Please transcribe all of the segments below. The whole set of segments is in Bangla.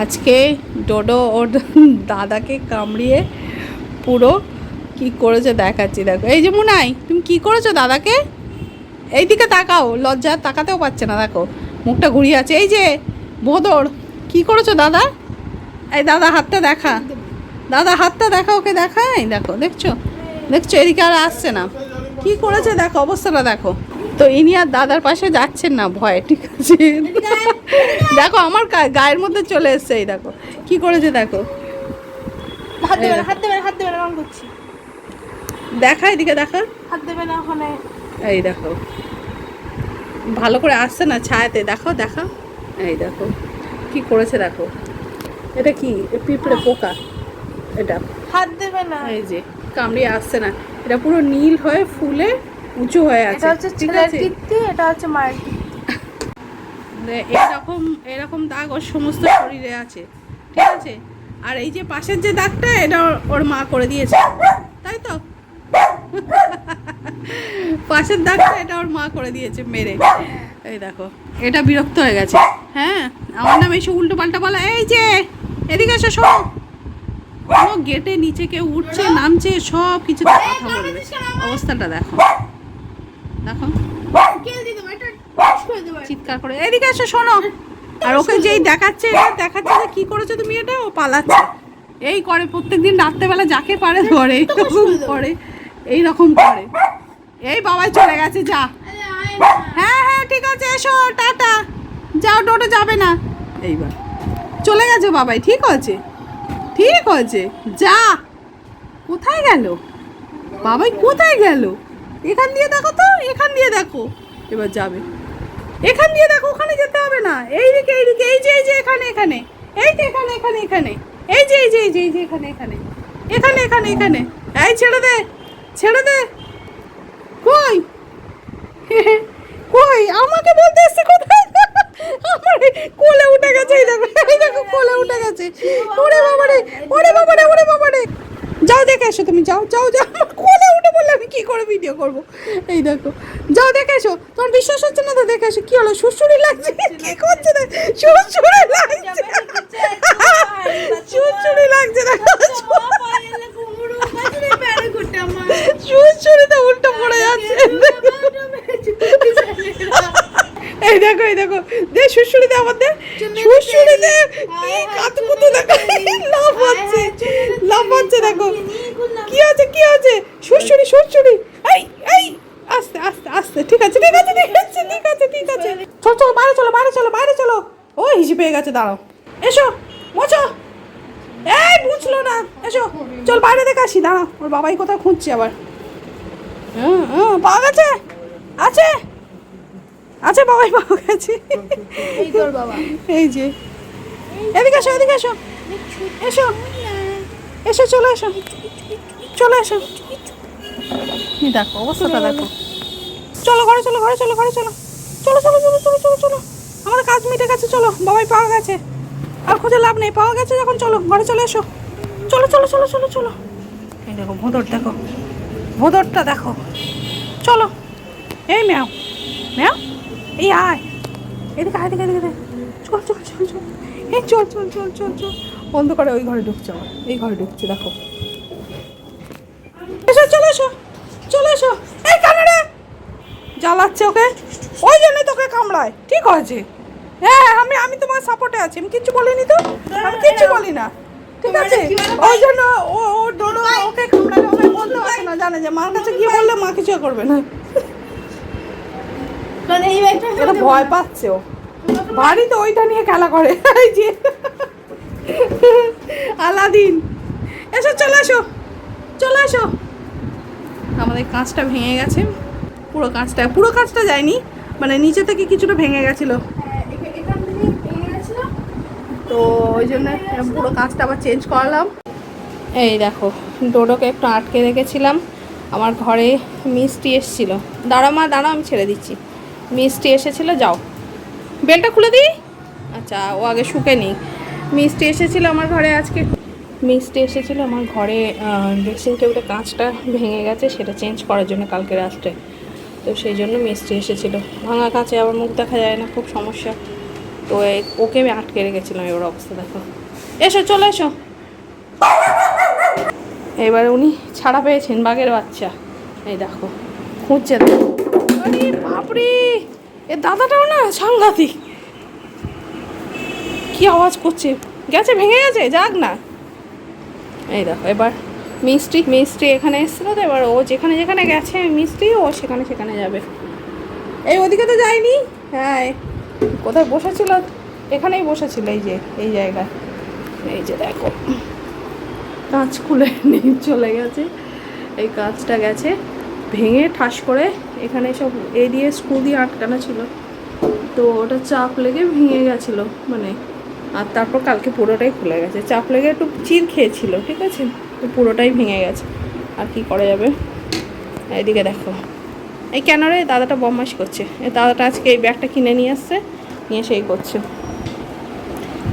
আজকে ডোডো ওর দাদাকে কামড়িয়ে পুরো কি করেছে দেখাচ্ছি, দেখো। এই যে মুনাই, তুমি কি করেছ দাদাকে? এইদিকে তাকাও, লজ্জা তাকাতেও পারছে না, দেখো। মুখটা ঘুরিয়ে আছে। এই যে, ভোদর, কি করেছ দাদা? এই দাদা, হাতটা দেখা। দাদা, হাতটা দেখা, ওকে দেখা এই দেখো, দেখছ? দেখছ, এদিকে আর আসছে না। কি করেছে, দেখো, অবস্থাটা দেখো। তো ইনি আর দাদার পাশে যাচ্ছেন না ভয়ে ঠিক আছে? দেখো আমার গায়ের মধ্যে চলে এসছে এই দেখো। কি করেছে দেখো? দেখা এদিকে দেখা। হাত দেবে না ওখানে। এই দেখো। ভালো করে আসছে না ছায়াতে? দেখো দেখা। এই দেখো। কি করেছে দেখো? এটা কি? পিঁপড়ে পোকা? এটা। হাত দেবে না। এই যে কামড়িয়ে আসছে না। এটা পুরো নীল হয়ে ফুলে উঁচু হয়ে আছে এটা হচ্ছে ছেলের কীর্তি এটা হচ্ছে মায়ের দে- এরকম এরকম দাগ ওর সমস্ত শরীরে আছে ঠিক আছে? আর এই যে পাশের যে দাগটা এটা ওর- মা করে দিয়েছে তাই তো? পাশের দাগটা এটা ওর মা করে দিয়েছে মেরে। এই দেখো এটা বিরক্ত হয়ে গেছে। হ্যাঁ আমার নাম এসে উল্টো পাল্টা বলা এই যে এদিকে এসো শোনো। কোনো গেটে নিচে কেউ উঠছে নামছে সব কিছু অবস্থাটা দেখো। দেখো। চিৎকার করে। এদিকে এসো শোনো। আর ওকে যেই দেখাচ্ছে এটা দেখাচ্ছে যে কি করেছ তুমি এটা ও পালাচ্ছে। এই করে প্রত্যেকদিন রাত্রেবেলা যাকে পারে ধরে এইরকম করে এই রকম করে। এই বাবাই চলে গেছে যা। হ্যাঁ হ্যাঁ ঠিক আছে এসো টাটা। যাও টোটো যাবে না। এইবার। চলে গেছে বাবাই ঠিক আছে। ঠিক আছে যা। কোথায় গেল? বাবাই কোথায় গেল? এখান দিয়ে দেখো তো, এখান দিয়ে দেখো। এবার যাবে। এখান দিয়ে দেখো, ওখানে যেতে হবে না। এইদিকে এইদিকে, এই দিকে এই যে এই যে, এখানে এখানে। এই যে, এখানে এখানে এখানে। এই যে এই যে এই যে এই যে, এখানে এখানে। এখানে এখানে এখানে। এই ছেড়ে দে ছেড়ে দে। কই? কই? আমাকে বলতে এসছে কোথায়? কোলে উঠে গেছে, এই দেখো এই দেখো, কোলে উঠে গেছে। ওরে বাবারে ওরে বাবারে ওরে বাবারে। যাও দেখে এসো তুমি, যাও যাও যাও। কোলে কি করে ভিডিও করব? এই দেখো। যাও দেখে এসো তোমার বিশ্বাস হচ্ছে না? তো দেখে এসো কি হলো? সুসুরি লাগছে? কি করছে না সুসুরি লাগছে। সুসুরি লাগছে না। সুসুরিতে উল্টো পড়ে যাচ্ছে। এই দেখো এই দেখো। দে কি কাতুকুতু দেখো লাভ হচ্ছে। লাভ হচ্ছে দেখো। কি আছে কি আছে? সুসুরি সুসুরি এই এই আস্তে আস্তে আস্তে। ঠিক আছে ঠিক আছে ঠিক আছে ঠিক আছে ঠিক আছে। চল চল বাইরে চলো বাইরে চলো বাইরে চলো। ও হিসি পেয়ে গেছে দাঁড়াও। এসো মোচো এই বুঝলো না। এসো চল বাইরে দেখে আসি দাঁড়াও। ওর বাবাই কোথাও খুঁজছে আবার। হুম হুম পাওয়া গেছে? আছে? আছে বাবাই পাওয়া গেছে। এই তোর বাবা। এই যে। এদিকে এসো এদিকে এসো। এসো। এসো চলে এসো। চলে এসো। দেখো অবস্থাটা দেখো। চলো ঘরে চলো ঘরে চলো ঘরে চলো। চলো চলো চলো চলো চলো চলো। আমাদের কাজ মিটে গেছে চলো। বাবাই পাওয়া গেছে। আর খুঁজে লাভ নেই পাওয়া গেছে যখন চলো ঘরে চলে এসো। চলো চলো চলো চলো চলো। এই দেখো ভোদর দেখো। ভোদরটা দেখো। চলো। এই ম্যাও ম্যাও। এই আয়। এদিকে আয় এদিকে এদিকে। চল চল চল চল। এই চল চল চল চল চল। বন্ধ করে ওই ঘরে ঢুকছে আমার। এই ঘরে ঢুকছে দেখো। এসো চলে এসো চলে এসো। এই কানাডা! জ্বালাচ্ছে ওকে। ওই জন্যই তোকে কামড়ায়। ঠিক আছে। হ্যাঁ আমি আমি তোমার সাপোর্টে আছি। আমি কিচ্ছু বলিনি তো? আমি কিচ্ছু বলি না ঠিক আছে? ওই জন্য ও ও ডোডো ওকে কামড়ায় ওকে বলতে পারছে না জানে যে মার কাছে গিয়ে বললে মা কিছু করবে না। মানে এটা ভয় পাচ্ছে ও। বাড়ি তো ওইটা নিয়ে খেলা করে। এই যে। আলাদিন। এসো, চলে এসো। চলে এসো। আমাদের কাঁচটা ভেঙে গেছে। পুরো কাঁচটা পুরো কাঁচটা যায়নি। মানে নিচে থেকে কিছুটা ভেঙে গেছিল। তো ওই জন্য পুরো কাঁচটা আবার চেঞ্জ করলাম। এই দেখো, ডোডোকে একটু আটকে রেখেছিলাম। আমার ঘরে মিষ্টি এসেছিল। দাঁড়া মা দাঁড়াও আমি ছেড়ে দিচ্ছি। মিষ্টি এসেছিল, যাও। বেলটা খুলে দিই? আচ্ছা ও আগে শুকে নিই মিষ্টি এসেছিল আমার ঘরে আজকে। মিষ্টি এসেছিল আমার ঘরে ড্রেসিং টেবিলের কাঁচটা ভেঙে গেছে, সেটা চেঞ্জ করার জন্য কালকে রাত্রে। তো সেই জন্য মিষ্টি এসেছিল। ভাঙা কাঁচে আবার মুখ দেখা যায় না, খুব সমস্যা। তো ওকে আমি আটকে রেখেছিলাম এবার অবস্থা দেখো। এসো, চলে এসো। এবার উনি ছাড়া পেয়েছেন বাঘের বাচ্চা। এই দেখো, খুঁজছে দেখো। বাপরে! এ দাদাটাও না সাংঘাতিক। কি আওয়াজ করছে? গেছে, ভেঙে গেছে, যাক না। এই দেখো, এবার মিষ্টি মিষ্টি এখানে এসেছিল তো, এবার ও যেখানে যেখানে গেছে, মিষ্টি ও সেখানে সেখানে যাবে। এই ওদিকে তো যায়নি? হ্যাঁ কোথায় বসেছিল? এখানেই বসেছিল, এই যে, এই জায়গায়। এই যে দেখো, কাঁচ খুলে নিয়ে চলে গেছে। এই কাঁচটা গেছে, ভেঙে ঠাস করে এখানে সব এ দিয়ে স্ক্রু দিয়ে আটকানো ছিল। তো ওটা চাপ লেগে ভেঙে গেছিল মানে আর তারপর কালকে পুরোটাই খুলে গেছে। চাপ লেগে একটু চির খেয়েছিল, ঠিক আছে? তো পুরোটাই ভেঙে গেছে। আর কি করা যাবে? এদিকে দেখো। এই কেন রে? দাদাটা বদমাশ করছে। এই দাদাটা আজকে এই ব্যাগটা কিনে নিয়ে আসছে, নিয়ে সেই করছে।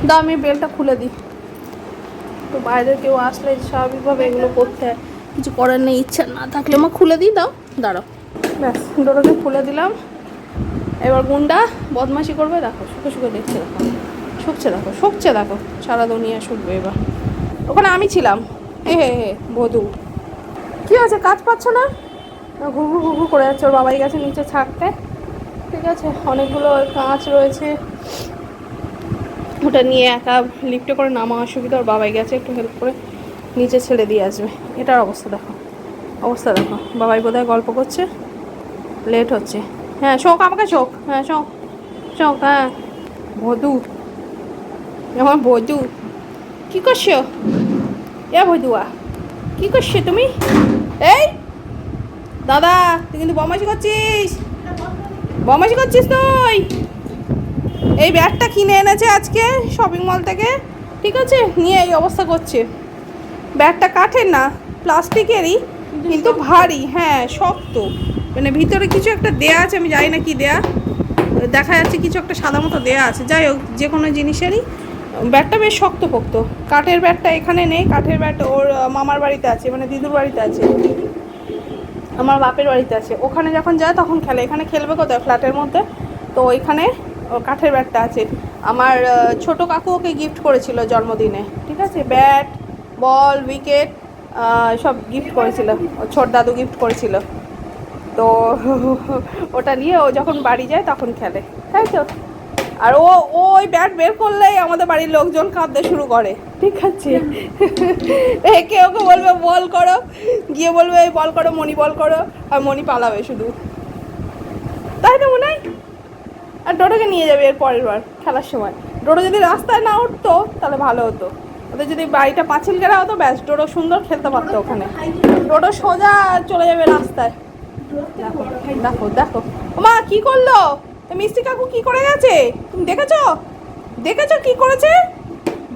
দাও, আমি বেলটা খুলে দিই। তো বাইরে কেউ আসলে স্বাভাবিকভাবে এগুলো করতে হয়। কিছু করার নেই, ইচ্ছা না থাকলে। মা, খুলে দিই, দাও। দাঁড়াও। ব্যাস ডোরোকে খুলে দিলাম। এবার গুন্ডা বদমাশি করবে, দেখো, শুকে শুকে দেখছে। দেখো শুকছে দেখো শুকছে দেখো। সারা দুনিয়া শুকবে এবার। ওখানে আমি ছিলাম। এ হে হে বধু কি আছে কাজ পাচ্ছ না? ঘুঘু ঘুর করে যাচ্ছে ওর বাবাই গেছে নিচে ছাড়তে ঠিক আছে, অনেকগুলো কাঁচ রয়েছে। ওটা নিয়ে একা লিফটে করে নামা অসুবিধা, ওর বাবাই গেছে, একটু হেল্প করে নিচে ছেড়ে দিয়ে আসবে। এটার অবস্থা দেখো অবস্থা দেখো। বাবাই বোধহয় গল্প করছে লেট হচ্ছে। হ্যাঁ শোক, আমাকে শোক। হ্যাঁ শোক শোক হ্যাঁ। বধু আমার বধু কী করছ? এ বধুয়া কী করছ তুমি? এই, দাদা, তুই কিন্তু বমাসি করছিস। বমাসি করছিস তুই? এই ব্যাগটা কিনে এনেছে আজকে শপিং মল থেকে, ঠিক আছে? নিয়ে এই অবস্থা করছে। ব্যাগটা কাঠের না, প্লাস্টিকেরই, কিন্তু ভারী হ্যাঁ শক্ত। মানে ভিতরে কিছু একটা দেয়া আছে, আমি জানি না কি দেয়া। দেখা যাচ্ছে কিছু একটা সাদা মতো দেয়া আছে। যাই হোক, যে কোনো জিনিসেরই ব্যাটটা বেশ শক্ত পোক্ত কাঠের ব্যাটটা এখানে নেই, কাঠের ব্যাট ওর মামার বাড়িতে আছে মানে দিদুর বাড়িতে আছে। আমার বাপের বাড়িতে আছে। ওখানে যখন যায় তখন খেলে। এখানে খেলবে কোথায়? ফ্ল্যাটের মধ্যে। তো ওইখানে কাঠের ব্যাটটা আছে। আমার ছোট কাকু ওকে গিফট করেছিল জন্মদিনে। ঠিক আছে? ব্যাট, বল, উইকেট সব গিফট করেছিল। ছোট দাদু গিফট করেছিল। তো ওটা নিয়ে ও যখন বাড়ি যায় তখন খেলে। তাই তো? আর ও ওই ব্যাট বের করলেই আমাদের বাড়ির লোকজন কাঁদতে শুরু করে। ঠিক আছে। একে ওকে বলবে বল করো। গিয়ে বলবে বল করো মনি বল করো। আর মনি পালাবে শুধু। তাই না মনে হয়? আর ডোডোকে নিয়ে যাবে এর পরের বার খেলার সময়। ডোডো যদি রাস্তায় না উঠতো তাহলে ভালো হতো। ওদের যদি বাড়িটা পাঁচিল গেরা হতো ব্যাস ডোডো সুন্দর খেলতে পারতো ওখানে। ডোডো সোজা চলে যাবে রাস্তায়। দেখো দেখো দেখো। মা কি করল? এ মিষ্টি কাকু কি করে গেছে? তুমি দেখেছ? দেখেছ কি করেছে?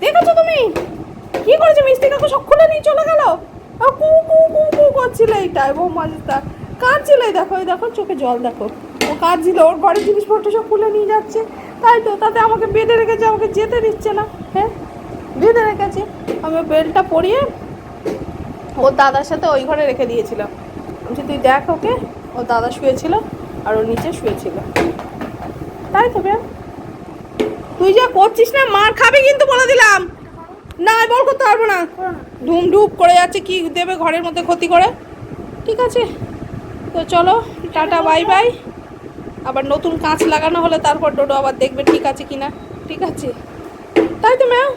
দেখেছ তুমি? কি করেছে মিষ্টি কাকু? সব খুলে নিয়ে চলে গেল? কু কু কু কু করছিল এইটা। এবং মাঝটা কাঁদছিল। এই দেখো এই দেখো, চোখে জল দেখো। ও কাঁদছিল, ওর ঘরের জিনিসপত্র সব খুলে নিয়ে যাচ্ছে। তাই তো, তাতে আমাকে বেঁধে রেখেছে, আমাকে যেতে দিচ্ছে না হ্যাঁ? বেঁধে রেখেছে। আমি ওর বেলটা পরিয়ে ওর দাদার সাথে ওই ঘরে রেখে দিয়েছিলাম। বলছি, তুই দেখ ওকে। ও দাদা শুয়েছিল আর ও নিচে শুয়েছিল। তাই তো বে। তুই যা করছিস না মার খাবে কিন্তু বলে দিলাম। না বল করতে পারব না। ধুম ধুপ করে যাচ্ছে কি দেবে ঘরের মধ্যে ক্ষতি করে। ঠিক আছে। তো চলো টাটা বাই বাই। আবার নতুন কাঁচ লাগানো হলে তারপর ডোডো আবার দেখবে ঠিক আছে কিনা। ঠিক আছে। তাই তো ম্যাম।